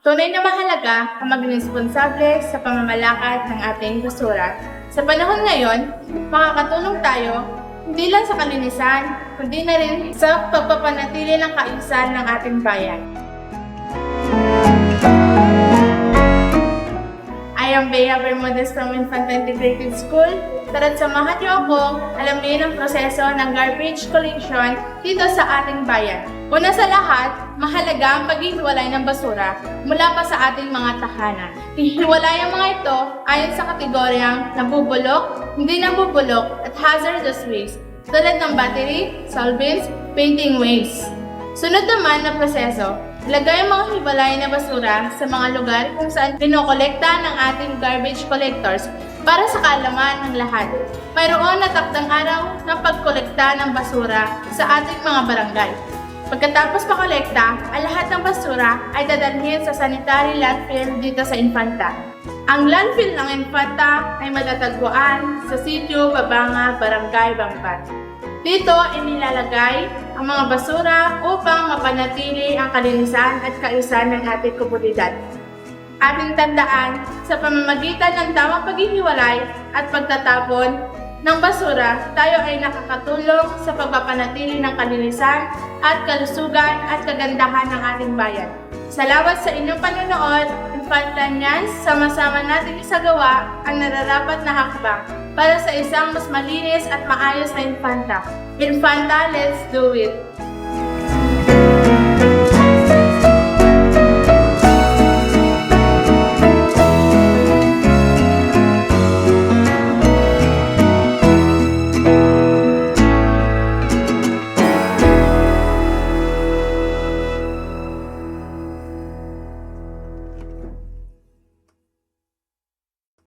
Tunay na mahalaga ang maging responsable sa pamamalakad ng ating basura. Sa panahon ngayon, makakatulong tayo hindi lang sa kalinisan, kundi na rin sa pagpapanatili ng kaayusan ng ating bayan. I am Bea Bermudez from Infanta Integrated School. Tara't samahan niyo akong alamin ang proseso ng garbage collection dito sa ating bayan. Una sa lahat, mahalaga ang paghihiwalay ng basura mula pa sa ating mga tahanan. Hihiwalay ang mga ito ayon sa kategoryang nabubulok, hindi nabubulok at hazardous waste tulad ng battery, solvents, painting waste. Sunod naman na proseso, ilagay ang mga hiwalay na basura sa mga lugar kung saan pinokolekta ng ating garbage collectors para sa kaalaman ng lahat. Mayroon natakdang araw ng pagkolekta ng basura sa ating mga barangay. Pagkatapos makolekta, ang lahat ng basura ay dadalhin sa sanitary landfill dito sa Infanta. Ang landfill ng Infanta ay matatagpuan sa sitio Babanga, Barangay Bangpat. Dito inilalagay ang mga basura upang mapanatili ang kalinisan at kaayusan ng ating komunidad. Ating tandaan, sa pamamagitan ng tamang paghihiwalay at pagtatapon ng basura, tayo ay nakakatulong sa pagpapanatili ng kalinisan at kalusugan at kagandahan ng ating bayan. Salamat sa inyong panonood. Infantanyans, sama-sama natin isagawa ang nararapat na hakbang para sa isang mas malinis at maayos na infanta. Infanta, let's do it!